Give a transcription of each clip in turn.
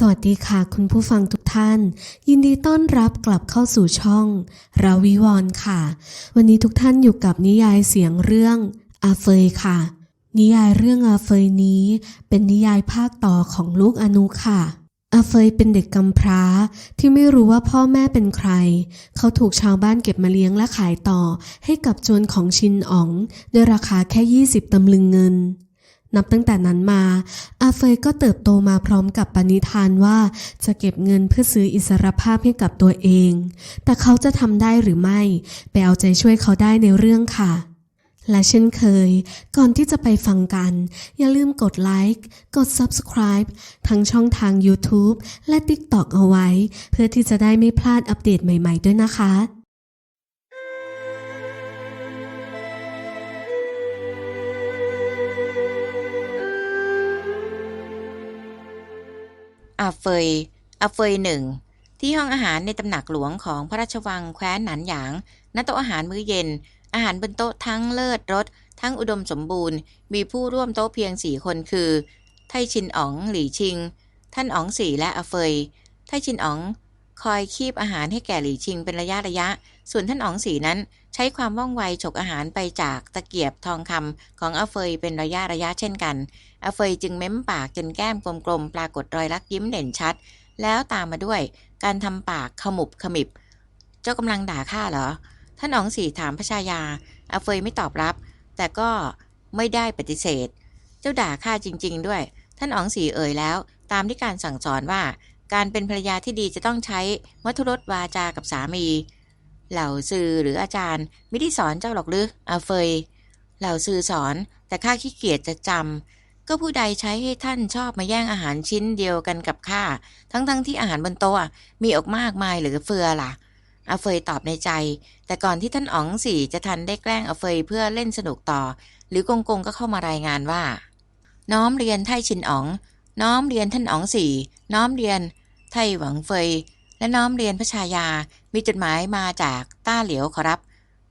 สวัสดีค่ะคุณผู้ฟังทุกท่าน ยินดีต้อนรับกลับเข้าสู่ช่อง ราวิวรณ์ค่ะ วันนี้ทุกท่านอยู่กับนิยายเสียงเรื่องอาเฟยค่ะ นิยายเรื่องอาเฟยนี้ เป็นนิยายภาคต่อของลูกอนุค่ะ อาเฟยเป็นเด็กกำพร้าที่ไม่รู้ว่าพ่อแม่เป็นใคร เขาถูกชาวบ้านเก็บมาเลี้ยงและขายต่อ ให้กับโจรของชินอ๋องด้วยราคาแค่ 20ตำลึงเงิน นับตั้งแต่นั้นมา อาเฟยก็เติบโตมาพร้อมกับปณิธานว่าจะเก็บเงินเพื่อซื้ออิสรภาพให้กับตัวเอง แต่เขาจะทำได้หรือไม่ ไปเอาใจช่วยเขาได้ในเรื่องค่ะ และเช่นเคย ก่อนที่จะไปฟังกัน อย่าลืมกดไลค์กด Subscribe ทั้งช่องทาง YouTube และ TikTok เอาไว้ เพื่อที่จะได้ไม่พลาดอัปเดตใหม่ ๆ ด้วยนะคะ อาเฟยอาเฟยหนึ่งที่ห้องอาหารในตำหนักหลวงของพระราชวังแคว้นหนานหยาง ณ โต๊ะอาหารมื้อเย็น อาหารบนโต๊ะทั้งเลิศรส ทั้งอุดมสมบูรณ์ มีผู้ร่วมโต๊ะเพียงสี่คนคือ ไทชินอ๋อง หลี่ชิง ท่านอ๋องสี่และอาเฟย ไทชินอ๋อง คอยคีบอาหารให้แก่หลี่ชิงเป็นระยะระยะ ส่วนท่านอ๋องสีนั้นใช้ความว่องไวฉกอาหารไปจากตะเกียบทองคำของอาเฟยเป็นระยะระยะเช่นกันอาเฟยจึงเม้มปากจนแก้มกลมๆปรากฏรอยลักยิ้มเด่นชัด แล้วตามมาด้วย การทำปากขมุบขมิบ เจ้ากำลังด่าข้าเหรอ ท่านอ๋องสีถามพระชายาอาเฟยไม่ตอบรับ แต่ก็ไม่ได้ปฏิเสธ เจ้าด่าข้าจริง ๆ ด้วย ท่านอ๋องสีเอ่ยแล้ว ตามที่การสั่งสอนว่า การเป็นภรรยาที่ดีจะต้องใช้มัทุรสวาจากับสามี เหล่าซือหรืออาจารย์ไม่ได้สอนเจ้าหรอกหรืออาเฟย เหล่าซือสอนแต่ข้าขี้เกียจจะจำก็ผู้ใดใช้ให้ท่านชอบมาแย่งอาหารชิ้นเดียวกันกับข้าทั้งๆทที่อาหารบนโต๊ะมีออกมากมายหลือเฟือล่ะอาเฟยตอบในใจ แต่ก่อนที่ท่านอ๋องสี่จะทันได้แกล้งอาเฟยเพื่อเล่นสนุกต่อ หรือกงกงก็เข้ามารายงานว่า น้อมเรียนไทชินอ๋อง น้อมเรียนท่านอ๋องสี่ น้อมเรียนไทหวังเฟย และน้อมเรียนพระชายา มีจดหมายมาจากต้าเหลียวขอรับ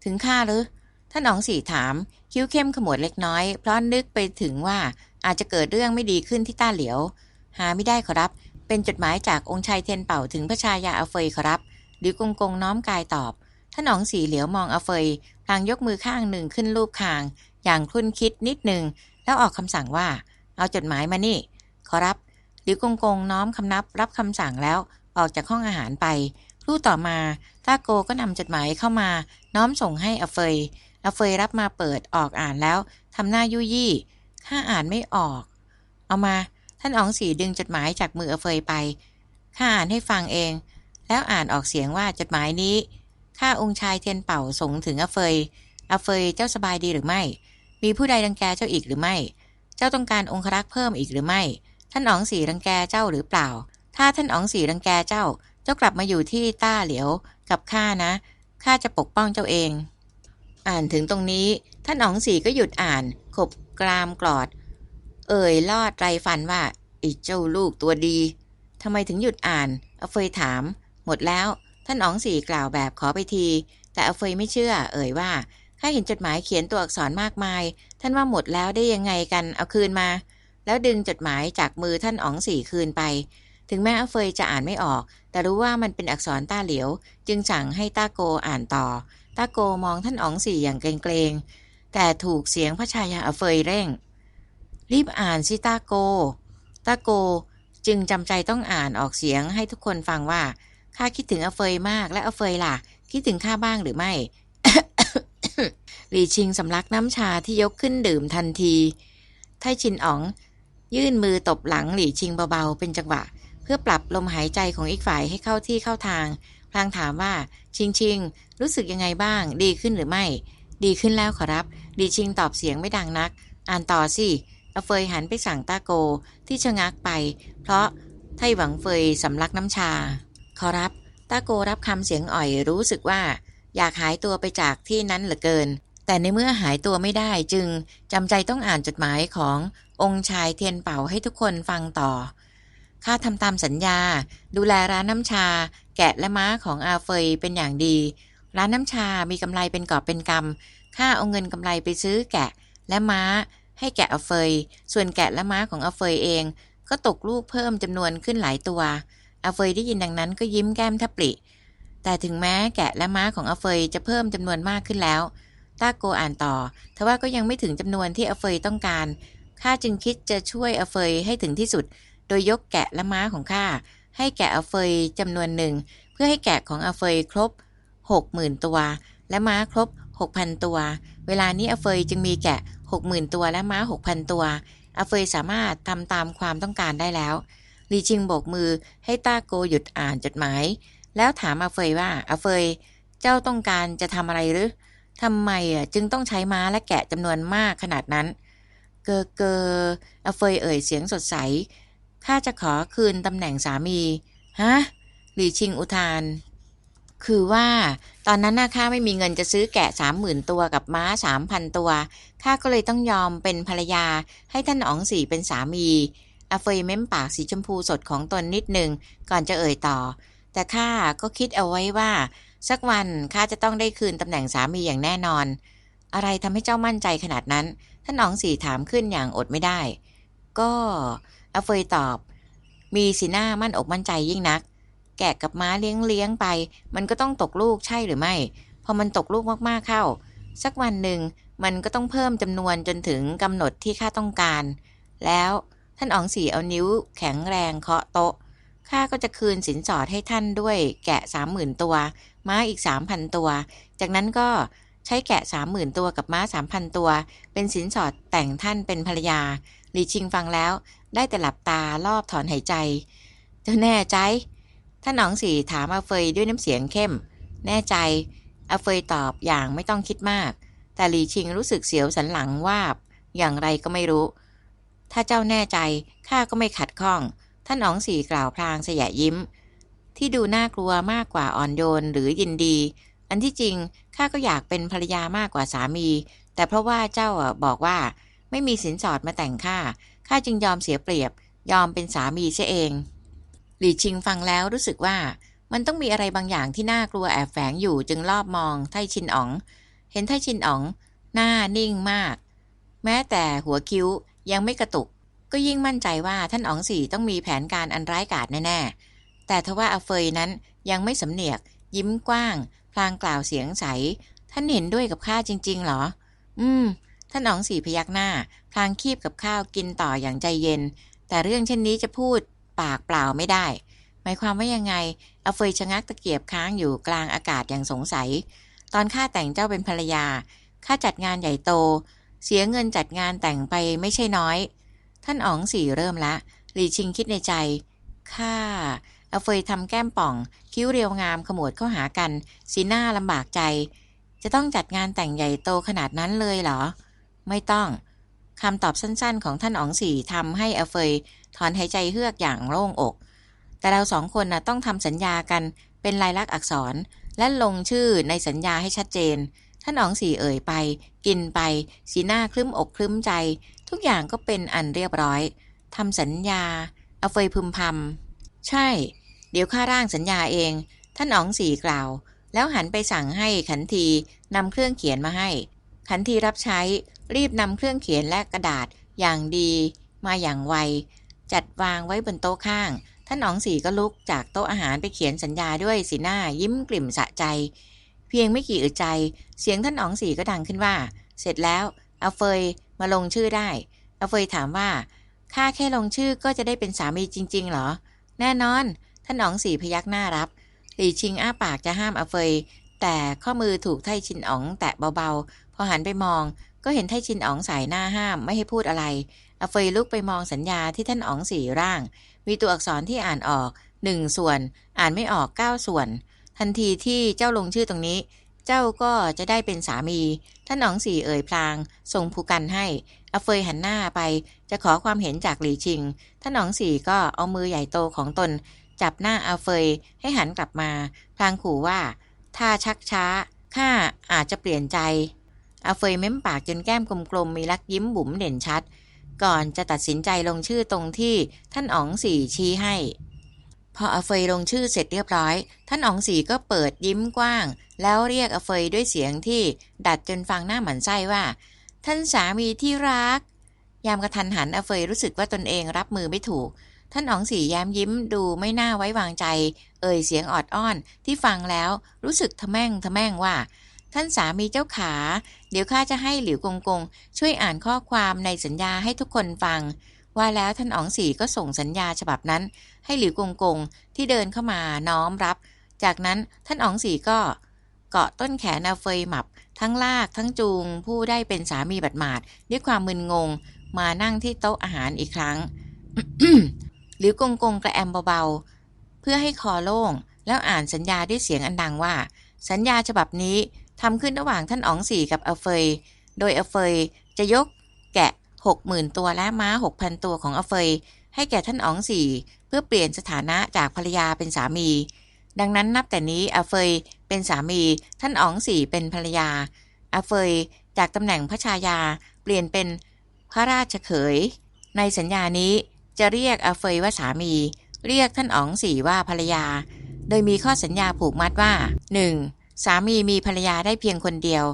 ถึงข้าหรือ ท่านอ๋องสี่ถาม คิ้วเข้มขมวดเล็กน้อย เพราะนึกไปถึงว่าอาจจะเกิดเรื่องไม่ดีขึ้นที่ต้าเหลียว หาไม่ได้ขอรับ เป็นจดหมายจากองค์ชายเทียนเป่าถึงพระชายาอาเฟยขอรับ หรือกงกงน้อมกายตอบ ท่านอ๋องสีเหลียวมองอาเฟยพลางยกมือข้างหนึ่งขึ้นรูปคาง อย่างคลุ่นคิดนิดหนึ่งแล้วออกคำสั่งว่า เอาจดหมายมานี่ ขอรับ หรือกงกงน้อมคำนับรับคำสั่งแล้วออกจากห้องอาหารไปครู่ต่อมาต้าโกก็นำจดหมายเข้ามา น้อมส่งให้อเฟยอเฟยรับมาเปิดออกอ่านแล้วทำหน้ายุยี่ข้าอ่านไม่ออก เอามา ท่านอ๋องสีดึงจดหมายจากมืออเฟยไปข้าอ่านให้ฟังเอง แล้วอ่านออกเสียงว่าจดหมายนี้ข้าองค์ชายเทียนเป่าส่งถึงอเฟยอเฟยเจ้าสบายดีหรือไม่ มีผู้ใดรังแกเจ้าอีกหรือไม่ เจ้าต้องการองครักษ์เพิ่มอีกหรือไม่ ท่านอ๋องสีรังแกเจ้าหรือเปล่า ถ้าท่านอ๋องสีรังแกเจ้า เจ้ากลับมาอยู่ที่ต้าเหลียวกับข้านะ ข้าจะปกป้องเจ้าเอง อ่านถึงตรงนี้ ท่านอ๋องสีก็หยุดอ่าน ขบกรามกรอด เอ่ยลอดไรฟันว่าไอ้เจ้าลูกตัวดีทำไมถึงหยุดอ่านอเฟยถาม หมดแล้ว ท่านอ๋องสีกล่าวแบบขอไปที แต่อเฟยไม่เชื่อ เอ่ยว่าข้าเห็นจดหมายเขียนตัวอักษรมากมาย ท่านว่าหมดแล้วได้ยังไงกัน เอาคืนมา แล้วดึงจดหมายจากมือท่านอ๋องสีคืนไป ถึงแม้อเฟยจะอ่านไม่ออก แต่รู้ว่ามันเป็นอักษรต้าเหลียว จึงสั่งให้ต้าโกอ่านต่อ ต้าโกมองท่านอ๋องสี่อย่างเกรงๆ แต่ถูกเสียงพระชายาอเฟยเร่ง รีบอ่านสิต้าโก ต้าโกจึงจำใจต้องอ่านออกเสียงให้ทุกคนฟังว่าข้าคิดถึงอเฟยมากและอเฟยล่ะ คิดถึงข้าบ้างหรือไม่หลีชิงสำลักน้ำชาที่ยกขึ้นดื่มทันที ไทชินอ๋อง ยื่นมือตบหลังหลี่ชิงเบาๆ เป็นจังหวะ เพื่อปรับลมหายใจของอีกฝ่ายให้เข้าที่เข้าทาง พลางถามว่า ชิงชิงรู้สึกยังไงบ้าง ดีขึ้นหรือไม่ ดีขึ้นแล้วขอรับหลีชิงตอบเสียงไม่ดังนัก อ่านต่อสิอเฟยหันไปสั่งตาโกที่ชะงักไป เพราะไทหวังเฟยสำลักน้ำชา ขอรับตาโกรับคำเสียงอ่อยรู้สึกว่า อยากหายตัวไปจากที่นั้นเหลือเกิน แต่ในเมื่อหายตัวไม่ได้จึงจำใจต้องอ่านจดหมายของ องค์ชายเทียนเป่าให้ทุกคนฟังต่อ ข้าทำตามสัญญา ดูแลร้านน้ำชา แกะและม้าของอาเฟยเป็นอย่างดี ร้านน้ำชามีกำไรเป็นกอบเป็นกำข้าเอาเงินกำไรไปซื้อแกะและม้า ให้แกะอาเฟย ส่วนแกะและม้าของอาเฟยเอง ก็ตกลูกเพิ่มจำนวนขึ้นหลายตัว อาเฟยได้ยินดังนั้นก็ยิ้มแก้มทับปริแต่ถึงแม้แกะและม้าของอาเฟยจะเพิ่มจำนวนมากขึ้นแล้วต้าโกอ่านต่อ ทว่าก็ยังไม่ถึงจำนวนที่อาเฟยต้องการ ข้าจึงคิดจะช่วยอเฟยให้ถึงที่สุด โดยยกแกะและม้าของข้าให้แกะอเฟยจำนวนหนึ่ง เพื่อให้แกะของอเฟยครบ 60,000 ตัว และม้าครบ 6,000 ตัว เวลานี้อเฟยจึงมีแกะ 60,000 ตัวและม้า 6,000 ตัว อเฟยสามารถทำตามความต้องการได้แล้วลีชิงโบกมือให้ต้าโกหยุดอ่านจดหมาย แล้วถามอาเฟยว่าอาเฟยเจ้าต้องการจะทำอะไรหรือทำไมอะจึงต้องใช้ม้าและแกะจำนวนมากขนาดนั้น เกอเกออเฟยเอ่ยเสียงสดใส ข้าจะขอคืนตำแหน่งสามี ฮะ หลีชิงอุทาน คือว่าตอนนั้นน่ะข้าไม่มีเงินจะซื้อแกะสามหมื่นตัวกับม้าสามพันตัว ข้าก็เลยต้องยอมเป็นภรรยา ให้ท่านอ๋องสี่เป็นสามีอเฟยเม้มปากสีชมพูสดของตนนิดหนึ่งก่อนจะเอ่ยต่อ แต่ข้าก็คิดเอาไว้ว่า สักวันข้าจะต้องได้คืนตำแหน่งสามีอย่างแน่นอน อะไรทำให้เจ้ามั่นใจขนาดนั้น ท่านอ๋องสี่ถามขึ้นอย่างอดไม่ได้ ก็อาเฟยตอบ มีสีหน้ามั่นอกมั่นใจยิ่งนัก แกะกับม้าเลี้ยงเลี้ยงไป มันก็ต้องตกลูกใช่หรือไม่ พอมันตกลูกมากๆเข้า สักวันหนึ่งมันก็ต้องเพิ่มจำนวนจนถึงกำหนดที่ข้าต้องการ แล้วท่านอ๋องสีเอานิ้วแข็งแรงเคาะโต๊ะข้าก็จะคืนสินสอดให้ท่านด้วยแกะสามหมื่นตัว ม้าอีกสามพันตัว จากนั้นก็ ใช้แกะสามหมื่นตัวกับม้าสามพันตัว เป็นสินสอดแต่งท่านเป็นภรรยาหลีชิงฟังแล้ว ได้แต่หลับตารอบถอนหายใจ เจ้าแน่ใจ ท่านอ๋องสีถามอาเฟยด้วยน้ำเสียงเข้ม แน่ใจอาเฟยตอบอย่างไม่ต้องคิดมาก แต่หลีชิงรู้สึกเสียวสันหลังว่าบ อย่างไรก็ไม่รู้ ถ้าเจ้าแน่ใจข้าก็ไม่ขัดข้อง ท่านอ๋องสีกล่าวพลางเสยะยิ้ม ที่ดูน่ากลัวมากกว่าอ่อนโยนหรือยินดี อันที่จริงข้าก็อยากเป็นภรรยามากกว่าสามี แต่เพราะว่าเจ้าบอกว่าไม่มีสินสอดมาแต่งข้าข้าจึงยอมเสียเปรียบ ยอมเป็นสามีเสียเอง หลี่ชิงฟังแล้วรู้สึกว่ามันต้องมีอะไรบางอย่างที่น่ากลัวแอบแฝงอยู่จึงรอบมองไทชินอ๋อง เห็นไทชินอ๋อง หน้านิ่งมาก แม้แต่หัวคิ้วยังไม่กระตุก ก็ยิ่งมั่นใจว่าท่านอ๋องสี่ต้องมีแผนการอันร้ายกาจแน่ๆแต่ทว่าอาเฟยนั้นยังไม่สำเนียก ยิ้มกว้าง พลางกล่าวเสียงใส ท่านเห็นด้วยกับข้าจริง ๆ หรอ อืม ท่านอ๋องสีพยักหน้า พลางคีบกับข้าวกินต่ออย่างใจเย็น แต่เรื่องเช่นนี้จะพูดปากเปล่าไม่ได้ หมายความว่ายังไงอาเฟยชะงักตะเกียบค้างอยู่กลางอากาศอย่างสงสัย ตอนข้าแต่งเจ้าเป็นภรรยา ข้าจัดงานใหญ่โต เสียเงินจัดงานแต่งไปไม่ใช่น้อย ท่านอ๋องสีเริ่มละ หลีชิงคิดในใจ ข้าอาเฟยทำแก้มป่อง คิ้วเรียวงามขมวดเข้าหากัน สีหน้าลำบากใจ จะต้องจัดงานแต่งใหญ่โตขนาดนั้นเลยเหรอ ไม่ต้องคำตอบสั้นๆ ของท่านอ๋องสี่ทำให้อเฟยถอนหายใจเฮือกอย่างโล่งอก แต่เราสองคนนะต้องทำสัญญากันเป็นลายลักษณ์อักษร และลงชื่อในสัญญาให้ชัดเจน ท่านอ๋องสี่เอ่ยไป กินไป สีหน้าคลึ้มอกคลึ้มใจ ทุกอย่างก็เป็นอันเรียบร้อยทำสัญญาอเฟยพึมพำใช่ เดี๋ยวข้าร่างสัญญาเอง ท่านอ๋องสี่กล่าว แล้วหันไปสั่งให้ขันทีนำเครื่องเขียนมาให้ ขันทีรับใช้รีบนำเครื่องเขียนและกระดาษอย่างดีมาอย่างไว จัดวางไว้บนโต๊ะข้าง ท่านอ๋องสี่ก็ลุกจากโต๊ะอาหารไปเขียนสัญญาด้วยสีหน้ายิ้มกลิ่มสะใจ เพียงไม่กี่อึดใจ เสียงท่านอ๋องสี่ก็ดังขึ้นว่า เสร็จแล้วเอาเฟยมาลงชื่อได้เอาเฟยถามว่าข้าแค่ลงชื่อก็จะได้เป็นสามีจริง ๆ เหรอ แน่นอน ท่านอ๋องสี่พยักหน้ารับหลี่ชิงอ้าปากจะห้ามอาเฟย แต่ข้อมือถูกไทชินอ๋องแตะเบาๆ พอหันไปมอง ก็เห็นไทชินอ๋องสายหน้าห้ามไม่ให้พูดอะไรอาเฟยลุกไปมองสัญญาที่ท่านอ๋องสี่ร่าง มีตัวอักษรที่อ่านออกหนึ่งส่วน อ่านไม่ออกเก้าส่วน ทันทีที่เจ้าลงชื่อตรงนี้ เจ้าก็จะได้เป็นสามี ท่านอ๋องสี่เอ่ยพลางส่งผูกันให้อาเฟยหันหน้าไป จะขอความเห็นจากหลี่ชิง ท่านอ๋องสี่ก็เอามือใหญ่โตของตน จับหน้าอาเฟยให้หันกลับมา พลางขู่ว่า ถ้าชักช้าข้าอาจจะเปลี่ยนใจ อาเฟยเม้มปากจนแก้มกลมๆมีลักยิ้มบุ๋มเด่นชัด ก่อนจะตัดสินใจลงชื่อตรงที่ท่านอ๋องสี่ชี้ให้ พออาเฟยลงชื่อเสร็จเรียบร้อย ท่านอ๋องสีก็เปิดยิ้มกว้าง แล้วเรียกอาเฟยด้วยเสียงที่ดัดจนฟังหน้าหมันไส้ว่า ท่านสามีที่รัก ยามกระทันหันอาเฟยรู้สึกว่าตนเองรับมือไม่ถูก ท่านอ๋องสีแย้มยิ้มดูไม่น่าไว้วางใจ เอ่ยเสียงออดอ้อนที่ฟังแล้วรู้สึกทะแม่งทะแม่งว่า ท่านสามีเจ้าขา เดี๋ยวข้าจะให้หลิวกงกง ช่วยอ่านข้อความในสัญญาให้ทุกคนฟัง ว่าแล้วท่านอ๋องสีก็ส่งสัญญาฉบับนั้น ให้หลิวกงกงที่เดินเข้ามาน้อมรับ จากนั้นท่านอ๋องสีก็เกาะต้นแขนอาเฟยหมับ ทั้งลากทั้งจูง ผู้ได้เป็นสามีบัดหมาดด้วยความมึนงง มานั่งที่โต๊ะอาหารอีกครั้ง หลิวกงกงกระแอมเบาๆ เพื่อให้คอโล่ง แล้วอ่านสัญญาด้วยเสียงอันดังว่า สัญญาฉบับนี้ทำขึ้นระหว่างท่านอ๋องสี่กับอเฟย โดยอเฟยจะยกแกะหกหมื่นตัวและม้าหกพันตัวของอเฟย ให้แก่ท่านอ๋องสี่เพื่อเปลี่ยนสถานะจากภรรยาเป็นสามี ดังนั้นนับแต่นี้อเฟยเป็นสามี ท่านอ๋องสี่เป็นภรรยาอเฟยจากตำแหน่งพระชายาเปลี่ยนเป็นพระราชเขย ในสัญญานี้ จะเรียกอาเฟยว่าสามี เรียกท่านอ๋องสีว่าภรรยา โดยมีข้อสัญญาผูกมัดว่า 1. สามีมีภรรยาได้เพียงคนเดียว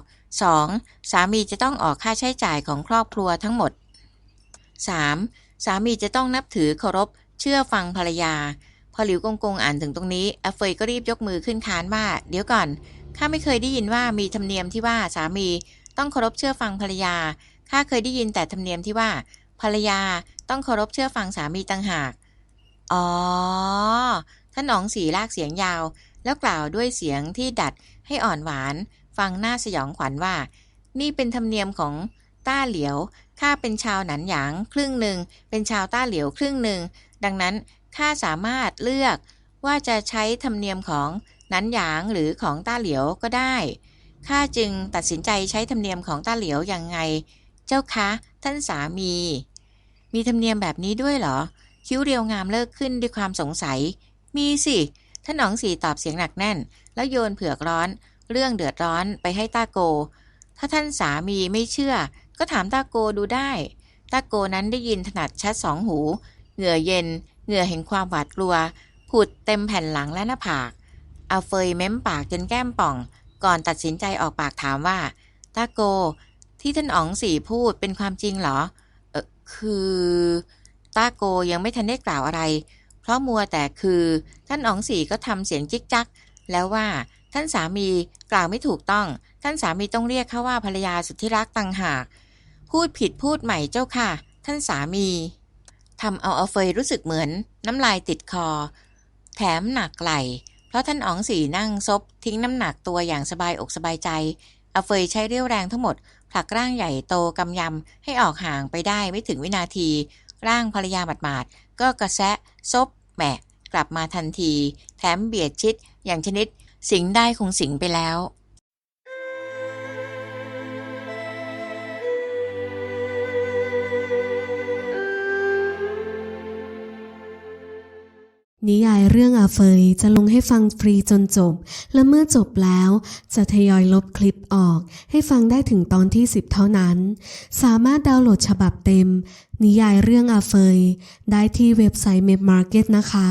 2. สามีจะต้องออกค่าใช้จ่ายของครอบครัวทั้งหมด 3. สามีจะต้องนับถือเคารพ เชื่อฟังภรรยา พอหลิวกงกงอ่านถึงตรงนี้อาเฟยก็รีบยกมือขึ้นค้านว่า เดี๋ยวก่อน ข้าไม่เคยได้ยินว่ามีธรรมเนียมที่ว่าสามีต้องเคารพเชื่อฟังภรรยา ข้าเคยได้ยินแต่ธรรมเนียมที่ว่า ภรรยา ต้องเคารพเชื่อฟังสามีต่างหาก อ๋อ ท่านหนองสีลากเสียงยาว แล้วกล่าวด้วยเสียงที่ดัดให้อ่อนหวาน ฟังหน้าสยองขวัญว่า นี่เป็นธรรมเนียมของต้าเหลียว ข้าเป็นชาวหนันหยางครึ่งหนึ่ง เป็นชาวต้าเหลียวครึ่งหนึ่ง ดังนั้นข้าสามารถเลือกว่าจะใช้ธรรมเนียมของหนันหยางหรือของต้าเหลียวก็ได้ ข้าจึงตัดสินใจใช้ธรรมเนียมของต้าเหลียวอย่างไง เจ้าคะ ท่านสามี มีธรรมเนียมแบบนี้ด้วยเหรอ คิ้วเรียวงามเลิกขึ้นด้วยความสงสัย มีสิท่านหนองสีตอบเสียงหนักแน่น แล้วโยนเผือกร้อน เรื่องเดือดร้อนไปให้ตาโก ถ้าท่านสามีไม่เชื่อ ก็ถามตาโกดูได้ ตาโกนั้นได้ยินถนัดชัดสองหู เหงื่อเย็น เหงื่อแห่งความหวาดกลัว ผุดเต็มแผ่นหลังและหน้าผาก เอาเฟยเม้มปากจนแก้มป่อง ก่อนตัดสินใจออกปากถามว่า ตาโก ที่ท่านอ๋องสีพูดเป็นความจริงเหรอเออ คือตาโกยังไม่ทันได้กล่าวอะไร เพราะมัวแต่คือท่านอ๋องสีก็ทำเสียงจิกจัก แล้วว่าท่านสามีกล่าวไม่ถูกต้อง ท่านสามีต้องเรียกเขาว่าภรรยาสุดที่รักต่างหาก พูดผิดพูดใหม่เจ้าค่ะ ท่านสามีทำเอาเอาเฟยรู้สึกเหมือนน้ำลายติดคอ แถมหนักไหล เพราะท่านอ๋องสีนั่งซบทิ้งน้ำหนักตัวอย่างสบายอกสบายใจ อาเฟยใช้เรี่ยวแรงทั้งหมด ผลักร่างใหญ่โตกำยำให้ออกห่างไปได้ไม่ถึงวินาที ร่างภรรยาหมาดๆก็กระแซะซบแหมกลับมาทันที แถมเบียดชิดอย่างชนิด สิงได้คงสิงไปแล้ว นิยายเรื่องอาเฟยจะลงให้ฟังฟรีจนจบ และเมื่อจบแล้ว จะทยอยลบคลิปออก ให้ฟังได้ถึงตอนที่ 10 เท่านั้น สามารถดาวน์โหลดฉบับเต็ม นิยายเรื่องอาเฟย ได้ที่เว็บไซต์ m e p Market นะคะ